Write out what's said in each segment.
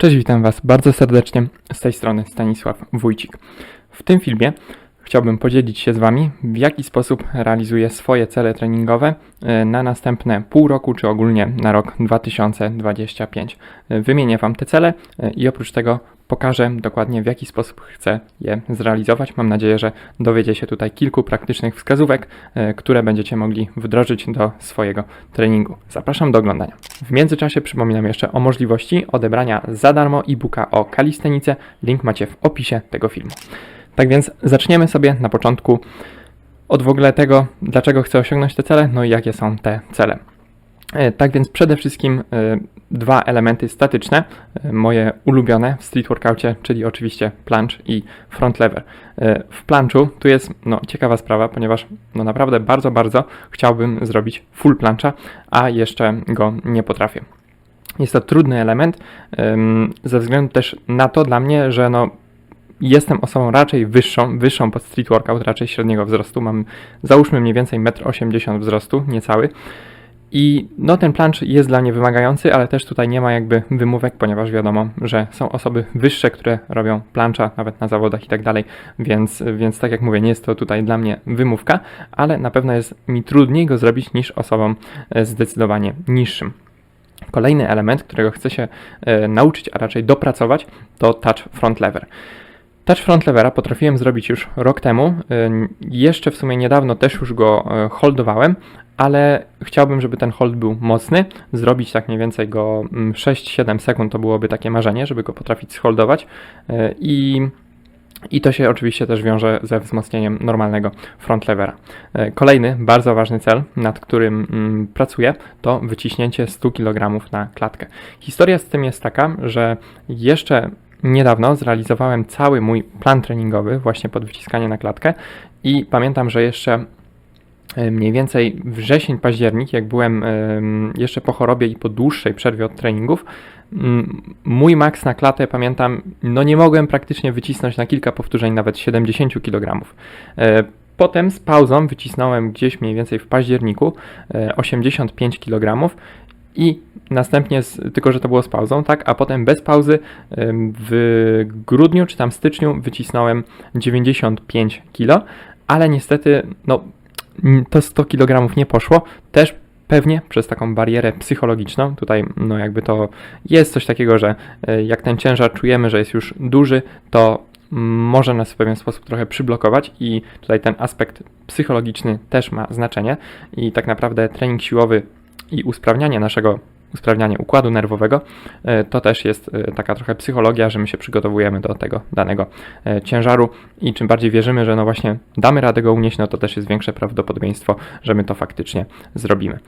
Cześć, witam Was bardzo serdecznie. Z tej strony Stanisław Wójcik. W tym filmie chciałbym podzielić się z Wami, w jaki sposób realizuję swoje cele treningowe e, na następne pół roku, czy ogólnie na rok 2025. E, Wymienię Wam te cele e, i oprócz tego pokażę dokładnie, w jaki sposób chcę je zrealizować. Mam nadzieję, że dowiecie się tutaj kilku praktycznych wskazówek, które będziecie mogli wdrożyć do swojego treningu. Zapraszam do oglądania. W międzyczasie przypominam jeszcze o możliwości odebrania za darmo e-booka o kalistenice. Link macie w opisie tego filmu. Tak więc zaczniemy sobie na początku od w ogóle tego, dlaczego chcę osiągnąć te cele, no i jakie są te cele. E, Tak więc przede wszystkim e, dwa elementy statyczne, e, moje ulubione w street workoutie, czyli oczywiście planche i front lever. W planchu tu jest no, ciekawa sprawa, ponieważ no, naprawdę bardzo, bardzo chciałbym zrobić full plancha, a jeszcze go nie potrafię. Jest to trudny element, em, ze względu też na to dla mnie, że no, jestem osobą raczej wyższą, wyższą pod street workout, raczej średniego wzrostu. Mam załóżmy mniej więcej 1,80 m wzrostu, niecały. I no ten planch jest dla mnie wymagający, ale też tutaj nie ma jakby wymówek, ponieważ wiadomo, że są osoby wyższe, które robią plancha nawet na zawodach i tak dalej, więc, więc tak jak mówię, nie jest to tutaj dla mnie wymówka, ale na pewno jest mi trudniej go zrobić niż osobom e, zdecydowanie niższym. Kolejny element, którego chcę się e, nauczyć, a raczej dopracować, to touch front lever. Touch front levera potrafiłem zrobić już rok temu. e, Jeszcze w sumie niedawno też już go e, holdowałem, ale chciałbym, żeby ten hold był mocny. Zrobić tak mniej więcej go mm, 6-7 sekund to byłoby takie marzenie, żeby go potrafić sholdować. E, I i to się oczywiście też wiąże ze wzmocnieniem normalnego front levera. Kolejny bardzo ważny cel, nad którym mm, pracuję, to wyciśnięcie 100 kg na klatkę. Historia z tym jest taka, że jeszcze niedawno zrealizowałem cały mój plan treningowy właśnie pod wyciskanie na klatkę i pamiętam, że jeszcze e, mniej więcej wrzesień, październik, jak byłem em, jeszcze po chorobie i po dłuższej przerwie od treningów, mój maks na klatę, pamiętam, no nie mogłem praktycznie wycisnąć na kilka powtórzeń nawet 70 kg. E, Potem z pauzą wycisnąłem gdzieś mniej więcej w październiku e, 85 kg i następnie, tylko że to było z pauzą, tak, a potem bez pauzy w grudniu czy tam styczniu wycisnąłem 95 kg, ale niestety, no to 100 kg nie poszło, też pewnie przez taką barierę psychologiczną. Tutaj, no jakby to jest coś takiego, że e, jak ten ciężar czujemy, że jest już duży, to może nas w pewien sposób trochę przyblokować i tutaj ten aspekt psychologiczny też ma znaczenie. I tak naprawdę trening siłowy i usprawnianie naszego usprawnianie układu nerwowego, e, to też jest e, taka trochę psychologia, że my się przygotowujemy do tego danego e, ciężaru i czym bardziej wierzymy, że no właśnie damy radę go unieść, no to też jest większe prawdopodobieństwo, że my to faktycznie zrobimy.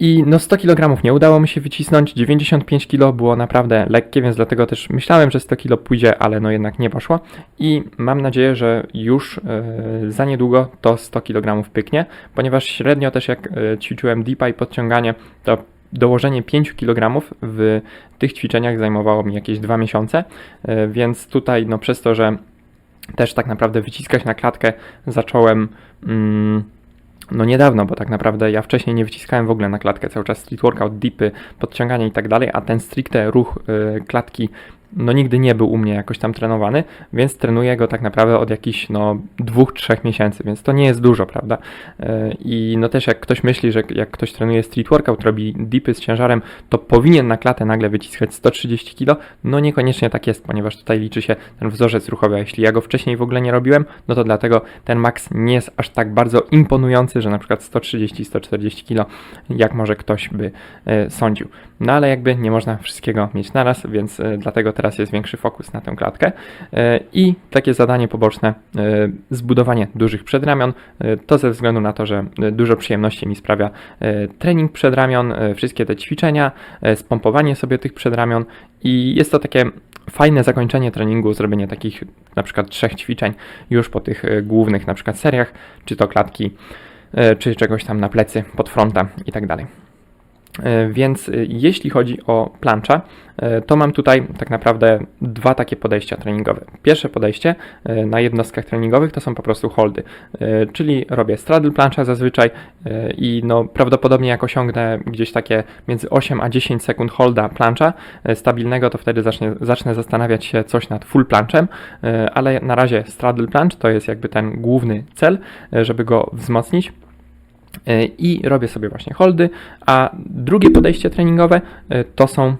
I no 100 kg nie udało mi się wycisnąć, 95 kg było naprawdę lekkie, więc dlatego też myślałem, że 100 kg pójdzie, ale no jednak nie poszło. I mam nadzieję, że już e, za niedługo to 100 kg pyknie, ponieważ średnio też jak e, ćwiczyłem deepa i podciąganie, to dołożenie 5 kg w tych ćwiczeniach zajmowało mi jakieś 2 miesiące, e, więc tutaj no przez to, że też tak naprawdę wyciskać na klatkę zacząłem mm, no niedawno, bo tak naprawdę ja wcześniej nie wyciskałem w ogóle na klatkę, cały czas street workout, dipy, podciąganie i tak dalej, a ten stricte ruch y, klatki no nigdy nie był u mnie jakoś tam trenowany, więc trenuję go tak naprawdę od jakichś no dwóch, trzech miesięcy, więc to nie jest dużo, prawda? Y, I no też jak ktoś myśli, że jak ktoś trenuje street workout, robi dipy z ciężarem, to powinien na klatę nagle wyciskać 130 kg, no niekoniecznie tak jest, ponieważ tutaj liczy się ten wzorzec ruchowy, a jeśli ja go wcześniej w ogóle nie robiłem, no to dlatego ten max nie jest aż tak bardzo imponujący, że na przykład 130-140 kg, jak może ktoś by e, sądził. No ale jakby nie można wszystkiego mieć naraz, więc e, dlatego teraz jest większy fokus na tę klatkę. E, I takie zadanie poboczne, e, zbudowanie dużych przedramion, e, to ze względu na to, że dużo przyjemności mi sprawia trening przedramion, wszystkie te ćwiczenia, spompowanie sobie tych przedramion i jest to takie fajne zakończenie treningu, zrobienie takich na przykład trzech ćwiczeń już po tych głównych na przykład seriach, czy to klatki, czy czegoś tam na plecy, pod fronta i tak dalej. E, Więc y, jeśli chodzi o plancza, e, to mam tutaj tak naprawdę dwa takie podejścia treningowe. Pierwsze podejście e, na jednostkach treningowych to są po prostu holdy, e, czyli robię straddle plancha zazwyczaj e, i no prawdopodobnie jak osiągnę gdzieś takie między 8 a 10 sekund holda plancha e, stabilnego, to wtedy zacznie, zacznę zastanawiać się coś nad full planchem, e, ale na razie straddle planch to jest jakby ten główny cel, e, żeby go wzmocnić. e, i robię sobie właśnie holdy, a drugie podejście treningowe e, to są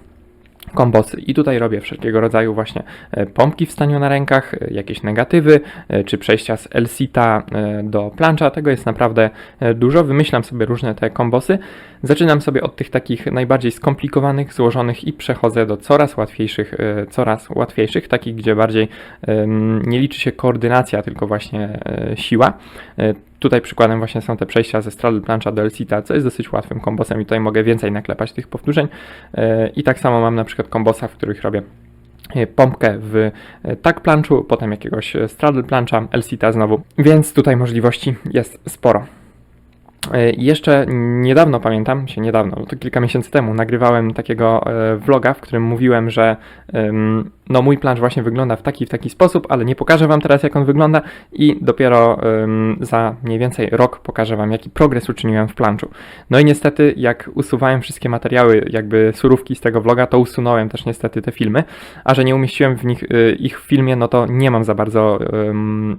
kombosy. I tutaj robię wszelkiego rodzaju właśnie e, pompki w staniu na rękach, e, jakieś negatywy, e, czy przejścia z L-sita e, do plancha. Tego jest naprawdę e, dużo. Wymyślam sobie różne te kombosy. Zaczynam sobie od tych takich najbardziej skomplikowanych, złożonych i przechodzę do coraz łatwiejszych, e, coraz łatwiejszych, takich, gdzie bardziej nie liczy się koordynacja, tylko właśnie e, siła. Tutaj przykładem właśnie są te przejścia ze straddle plancha do L-sita, co jest dosyć łatwym kombosem i tutaj mogę więcej naklepać tych powtórzeń. E, I tak samo mam na przykład kombosa, w których robię e, pompkę w e, tag planchu, potem jakiegoś straddle plancha, L-sita znowu, więc tutaj możliwości jest sporo. E, Jeszcze niedawno pamiętam, się niedawno, to kilka miesięcy temu, nagrywałem takiego e, vloga, w którym mówiłem, że no mój plansz właśnie wygląda w taki w taki sposób, ale nie pokażę Wam teraz jak on wygląda i dopiero za mniej więcej rok pokażę Wam jaki progres uczyniłem w planczu. No i niestety jak usuwałem wszystkie materiały, jakby surówki z tego vloga, to usunąłem też niestety te filmy, a że nie umieściłem w nich y, ich w filmie, no to nie mam za bardzo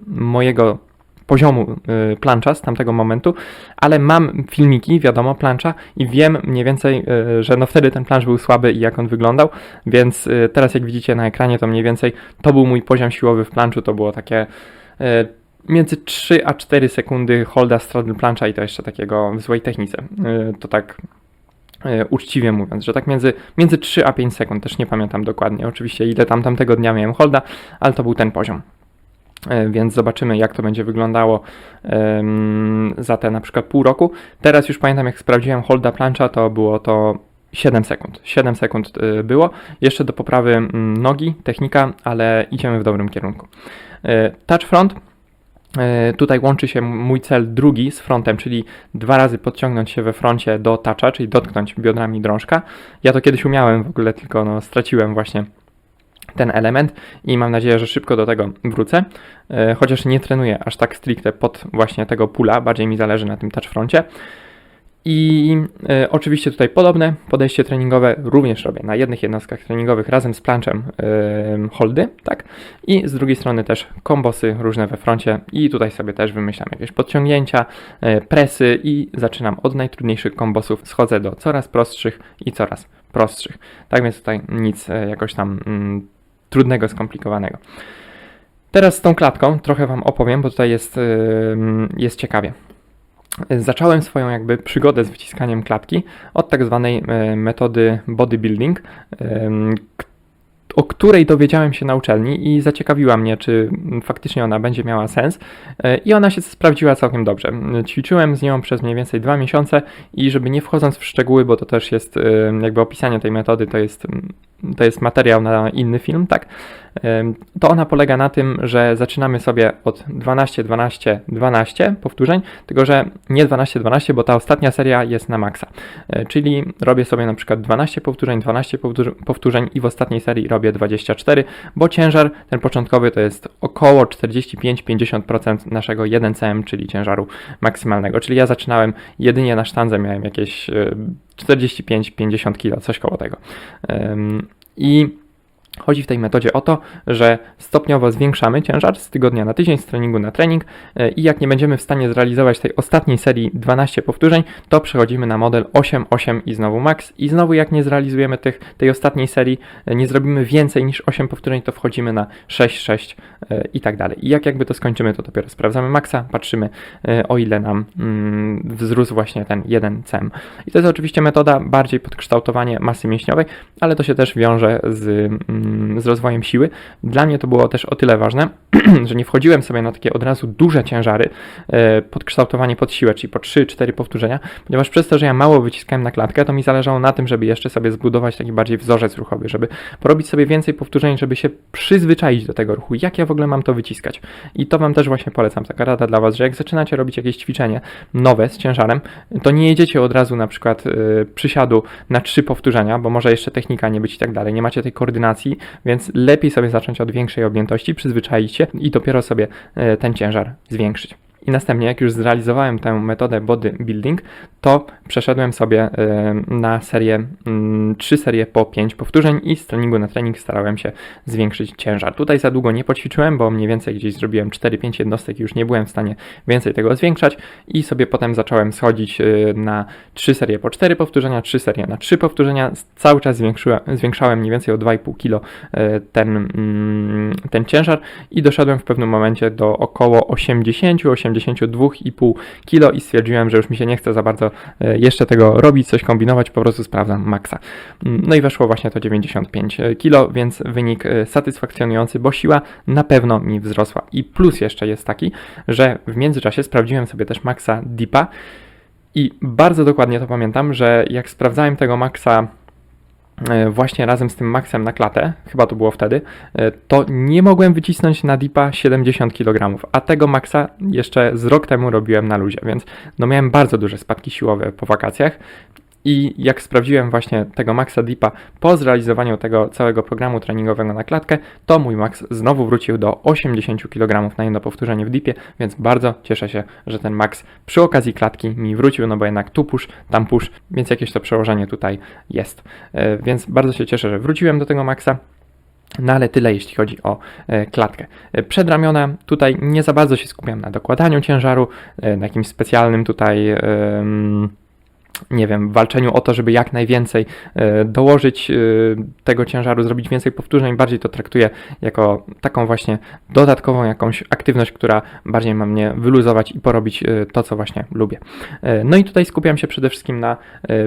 mojego poziomu y, plancza z tamtego momentu, ale mam filmiki, wiadomo, plancza i wiem mniej więcej, y, że no wtedy ten plancz był słaby i jak on wyglądał, więc y, teraz jak widzicie na ekranie, to mniej więcej to był mój poziom siłowy w planczu, to było takie między 3 a 4 sekundy holda straddle plancha i to jeszcze takiego w złej technice. To tak uczciwie mówiąc, że tak między, między 3 a 5 sekund, też nie pamiętam dokładnie oczywiście ile tam tamtego dnia miałem holda, ale to był ten poziom. E, Więc zobaczymy, jak to będzie wyglądało za te na przykład pół roku. Teraz już pamiętam, jak sprawdziłem holda plancha, to było to 7 sekund. 7 sekund y, było. Jeszcze do poprawy mm, nogi, technika, ale idziemy w dobrym kierunku. E, Touch front. E, Tutaj łączy się mój cel drugi z frontem, czyli dwa razy podciągnąć się we froncie do toucha, czyli dotknąć biodrami drążka. Ja to kiedyś umiałem w ogóle, tylko no, straciłem właśnie ten element i mam nadzieję, że szybko do tego wrócę. E, Chociaż nie trenuję aż tak stricte pod właśnie tego pula, bardziej mi zależy na tym touch froncie. I e, oczywiście tutaj podobne podejście treningowe również robię na jednych jednostkach treningowych razem z planchem e, holdy, tak? I z drugiej strony też kombosy różne we froncie i tutaj sobie też wymyślam jakieś podciągnięcia, e, presy i zaczynam od najtrudniejszych kombosów, schodzę do coraz prostszych i coraz prostszych. Tak więc tutaj nic jakoś tam mm, trudnego, skomplikowanego. Teraz z tą klatką trochę Wam opowiem, bo tutaj jest, jest ciekawie. Zacząłem swoją jakby przygodę z wyciskaniem klatki od tak zwanej e, metody bodybuilding, o której dowiedziałem się na uczelni i zaciekawiła mnie, czy faktycznie ona będzie miała sens. E, I ona się sprawdziła całkiem dobrze. Ćwiczyłem z nią przez mniej więcej dwa miesiące i żeby nie wchodząc w szczegóły, bo to też jest e, jakby opisanie tej metody, to jest, to jest materiał na inny film, tak? To ona polega na tym, że zaczynamy sobie od 12, 12, 12 powtórzeń, tylko że nie 12, 12, bo ta ostatnia seria jest na maksa. E, Czyli robię sobie na przykład 12 powtórzeń, 12 powtór- powtórzeń i w ostatniej serii robię 24, bo ciężar ten początkowy to jest około 45-50% naszego 1cm, czyli ciężaru maksymalnego. Czyli ja zaczynałem jedynie na sztandze, miałem jakieś e, 45-50 kg, coś koło tego. I Chodzi w tej metodzie o to, że stopniowo zwiększamy ciężar z tygodnia na tydzień, z treningu na trening e, i jak nie będziemy w stanie zrealizować tej ostatniej serii 12 powtórzeń, to przechodzimy na model 8, 8 i znowu max i znowu jak nie zrealizujemy tych, tej ostatniej serii, e, nie zrobimy więcej niż 8 powtórzeń, to wchodzimy na 6, 6 e, i tak dalej. I jak jakby to skończymy, to dopiero sprawdzamy maksa, patrzymy o ile nam mm, wzrósł właśnie ten 1 cm. I to jest oczywiście metoda bardziej podkształtowanie masy mięśniowej, ale to się też wiąże z, mm, z rozwojem siły. Dla mnie to było też o tyle ważne, że nie wchodziłem sobie na takie od razu duże ciężary, e, podkształtowanie pod siłę, czyli po 3-4 powtórzenia, ponieważ przez to, że ja mało wyciskałem na klatkę, to mi zależało na tym, żeby jeszcze sobie zbudować taki bardziej wzorzec ruchowy, żeby porobić sobie więcej powtórzeń, żeby się przyzwyczaić do tego ruchu, jak ja w ogóle mam to wyciskać. I to Wam też właśnie polecam, taka rada dla Was, że jak zaczynacie robić jakieś ćwiczenie nowe z ciężarem, to nie jedziecie od razu na przykład y, przysiadu na trzy powtórzenia, bo może jeszcze technika nie być i tak dalej, nie macie tej koordynacji, więc lepiej sobie zacząć od większej objętości, przyzwyczaić się i dopiero sobie y, ten ciężar zwiększyć. I następnie, jak już zrealizowałem tę metodę bodybuilding, to przeszedłem sobie y, na serię, y, trzy serie po 5 powtórzeń i z treningu na trening starałem się zwiększyć ciężar. Tutaj za długo nie poćwiczyłem, bo mniej więcej gdzieś zrobiłem 4-5 jednostek i już nie byłem w stanie więcej tego zwiększać i sobie potem zacząłem schodzić y, na 3 serie po 4 powtórzenia, 3 serie na 3 powtórzenia. Cały czas zwiększyłem, zwiększałem mniej więcej o 2,5 kg ten, mm, ten ciężar i doszedłem w pewnym momencie do około 80 80 82,5 kg i stwierdziłem, że już mi się nie chce za bardzo e, jeszcze tego robić, coś kombinować, po prostu sprawdzam maksa. Mm, no i weszło właśnie to 95 kg, więc wynik e, satysfakcjonujący, bo siła na pewno mi wzrosła. I plus jeszcze jest taki, że w międzyczasie sprawdziłem sobie też maksa dipa i bardzo dokładnie to pamiętam, że jak sprawdzałem tego maksa E, właśnie razem z tym maksem na klatę, chyba to było wtedy, e, to nie mogłem wycisnąć na dipa 70 kg, a tego maksa jeszcze z rok temu robiłem na luzie, więc no miałem bardzo duże spadki siłowe po wakacjach i jak sprawdziłem właśnie tego Maxa Deepa po zrealizowaniu tego całego programu treningowego na klatkę, to mój max znowu wrócił do 80 kg na jedno powtórzenie w dipie, więc bardzo cieszę się, że ten max przy okazji klatki mi wrócił, no bo jednak tu push, tam push, więc jakieś to przełożenie tutaj jest. E, więc bardzo się cieszę, że wróciłem do tego maxa. No ale tyle jeśli chodzi o e, klatkę. E, przedramiona tutaj nie za bardzo się skupiam na dokładaniu ciężaru, na jakimś specjalnym tutaj nie wiem, walczeniu o to, żeby jak najwięcej e, dołożyć e, tego ciężaru, zrobić więcej powtórzeń, bardziej to traktuję jako taką właśnie dodatkową jakąś aktywność, która bardziej ma mnie wyluzować i porobić e, to, co właśnie lubię. No i tutaj skupiam się przede wszystkim na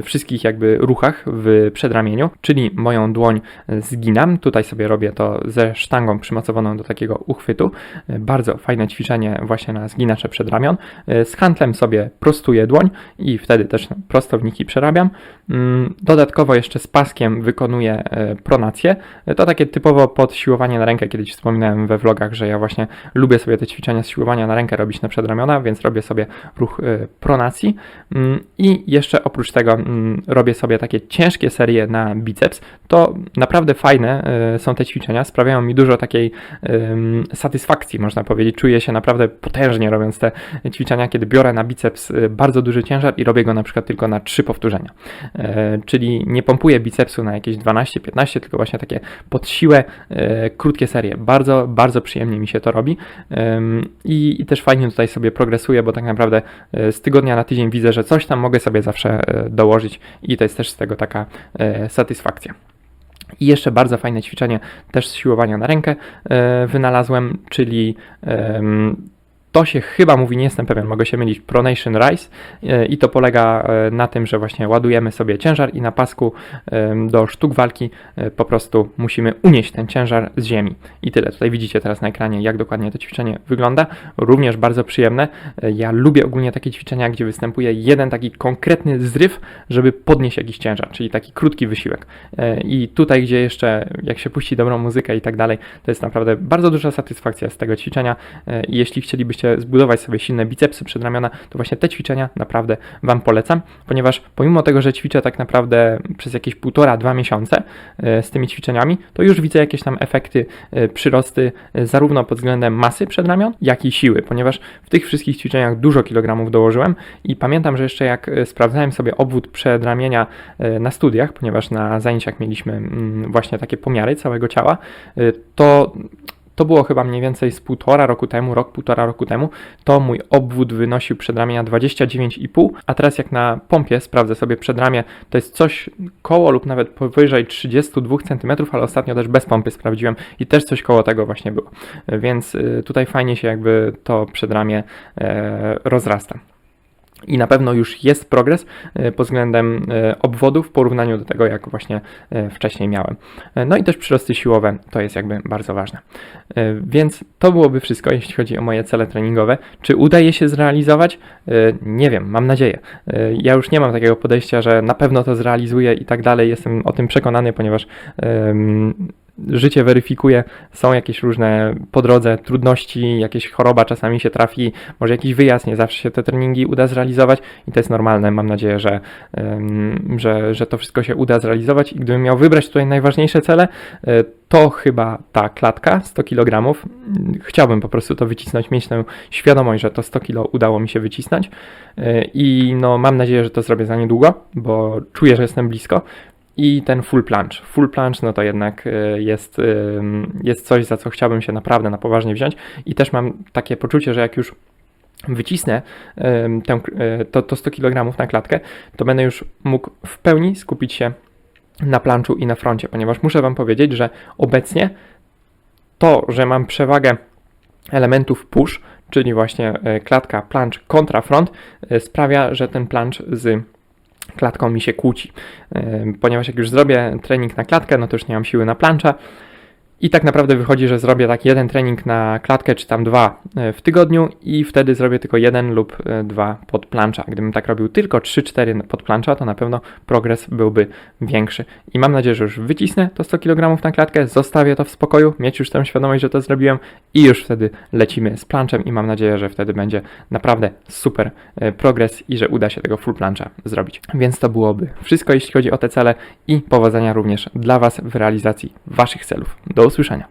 wszystkich jakby ruchach w przedramieniu, czyli moją dłoń zginam, tutaj sobie robię to ze sztangą przymocowaną do takiego uchwytu, bardzo fajne ćwiczenie właśnie na zginacze przedramion, z handlem sobie prostuję dłoń i wtedy też prostowniki przerabiam. Mm, dodatkowo jeszcze z paskiem wykonuję e, pronację. To takie typowo podsiłowanie na rękę. Kiedyś wspominałem we vlogach, że ja właśnie lubię sobie te ćwiczenia z siłowania na rękę robić na przedramiona, więc robię sobie ruch e, pronacji. Mm, I jeszcze oprócz tego mm, robię sobie takie ciężkie serie na biceps. To naprawdę fajne e, są te ćwiczenia, sprawiają mi dużo takiej satysfakcji, można powiedzieć. Czuję się naprawdę potężnie robiąc te ćwiczenia, kiedy biorę na biceps bardzo duży ciężar i robię go na przykład tylko na trzy powtórzenia. E, czyli nie pompuję bicepsu na jakieś 12-15, tylko właśnie takie pod siłę e, krótkie serie. Bardzo, bardzo przyjemnie mi się to robi i, i też fajnie tutaj sobie progresuję, bo tak naprawdę e, z tygodnia na tydzień widzę, że coś tam mogę sobie zawsze dołożyć i to jest też z tego taka satysfakcja. I jeszcze bardzo fajne ćwiczenie też z siłowania na rękę wynalazłem, czyli to się chyba mówi, nie jestem pewien, mogę się mylić, Pronation Rise e, i to polega e, na tym, że właśnie ładujemy sobie ciężar i na pasku do sztuk walki e, po prostu musimy unieść ten ciężar z ziemi. I tyle. Tutaj widzicie teraz na ekranie, jak dokładnie to ćwiczenie wygląda. Również bardzo przyjemne. Ja lubię ogólnie takie ćwiczenia, gdzie występuje jeden taki konkretny zryw, żeby podnieść jakiś ciężar, czyli taki krótki wysiłek. I tutaj, gdzie jeszcze, jak się puści dobrą muzykę i tak dalej, to jest naprawdę bardzo duża satysfakcja z tego ćwiczenia. Jeśli chcielibyście zbudować sobie silne bicepsy przedramiona, to właśnie te ćwiczenia naprawdę Wam polecam, ponieważ pomimo tego, że ćwiczę tak naprawdę przez jakieś półtora, dwa miesiące e, z tymi ćwiczeniami, to już widzę jakieś tam efekty, e, przyrosty e, zarówno pod względem masy przedramion, jak i siły, ponieważ w tych wszystkich ćwiczeniach dużo kilogramów dołożyłem i pamiętam, że jeszcze jak sprawdzałem sobie obwód przedramienia na studiach, ponieważ na zajęciach mieliśmy mm, właśnie takie pomiary całego ciała, to to było chyba mniej więcej z półtora roku temu, rok, półtora roku temu, to mój obwód wynosił przedramienia 29,5, a teraz jak na pompie sprawdzę sobie przedramię, to jest coś koło lub nawet powyżej 32 cm, ale ostatnio też bez pompy sprawdziłem i też coś koło tego właśnie było. Więc y, tutaj fajnie się jakby to przedramię e, rozrasta. I na pewno już jest progres e, pod względem e, obwodu w porównaniu do tego, jak właśnie e, wcześniej miałem. No i też przyrosty siłowe to jest jakby bardzo ważne. Więc to byłoby wszystko, jeśli chodzi o moje cele treningowe. Czy udaje się zrealizować? Nie wiem, mam nadzieję. Ja już nie mam takiego podejścia, że na pewno to zrealizuję i tak dalej. Jestem o tym przekonany, ponieważ życie weryfikuje, są jakieś różne po drodze trudności, jakieś choroba czasami się trafi, może jakiś wyjazd, nie zawsze się te treningi uda zrealizować i to jest normalne. Mam nadzieję, że, że, że to wszystko się uda zrealizować i gdybym miał wybrać tutaj najważniejsze cele, e, to chyba ta klatka 100 kg. Chciałbym po prostu to wycisnąć, mieć tę świadomość, że to 100 kg udało mi się wycisnąć e, i no mam nadzieję, że to zrobię za niedługo, bo czuję, że jestem blisko. I ten full plunge. Full plunge no to jednak e, jest, em, jest coś, za co chciałbym się naprawdę na poważnie wziąć i też mam takie poczucie, że jak już wycisnę tę, e, to, to 100 kg na klatkę, to będę już mógł w pełni skupić się na planczu i na froncie, ponieważ muszę Wam powiedzieć, że obecnie to, że mam przewagę elementów push, czyli właśnie klatka, planch kontra front, sprawia, że ten planch z klatką mi się kłóci. E, Ponieważ jak już zrobię trening na klatkę, no to już nie mam siły na plancha. I tak naprawdę wychodzi, że zrobię tak jeden trening na klatkę, czy tam dwa e, w tygodniu i wtedy zrobię tylko jeden lub e, dwa pod plancha. Gdybym tak robił tylko 3-4 pod plancha, to na pewno progres byłby większy. I mam nadzieję, że już wycisnę to 100 kg na klatkę, zostawię to w spokoju, mieć już tę świadomość, że to zrobiłem i już wtedy lecimy z planchem i mam nadzieję, że wtedy będzie naprawdę super e, progres i że uda się tego full plancha zrobić. Więc to byłoby wszystko, jeśli chodzi o te cele i powodzenia również dla Was w realizacji Waszych celów. Do usłyszenia.